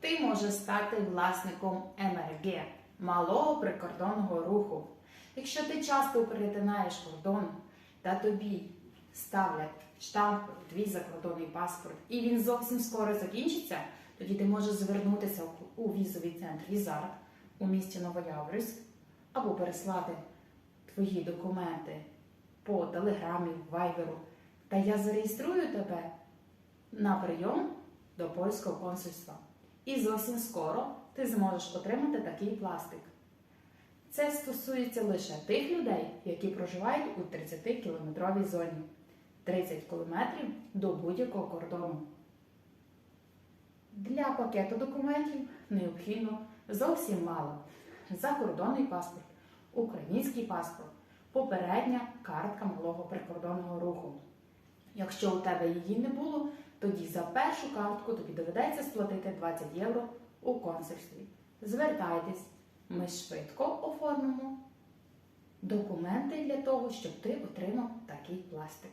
ти можеш стати власником МРГ малого прикордонного руху. Якщо ти часто перетинаєш кордон та тобі ставлять штамп твій закордонний паспорт, і він зовсім скоро закінчиться, тоді ти можеш звернутися у візовий центр Візарт у місті Новояврськ або переслати твої документи по телеграмі, вайберу, та я зареєструю тебе на прийом до польського консульства. І зовсім скоро ти зможеш отримати такий пластик. Це стосується лише тих людей, які проживають у 30-кілометровій зоні. 30 кілометрів до будь-якого кордону. Для пакету документів необхідно зовсім мало. Закордонний паспорт, український паспорт, попередня картка малого прикордонного руху. Якщо у тебе її не було, тоді за першу картку тобі доведеться сплатити 20 євро у консульстві. Звертайтесь, ми швидко оформимо документи для того, щоб ти отримав такий пластик.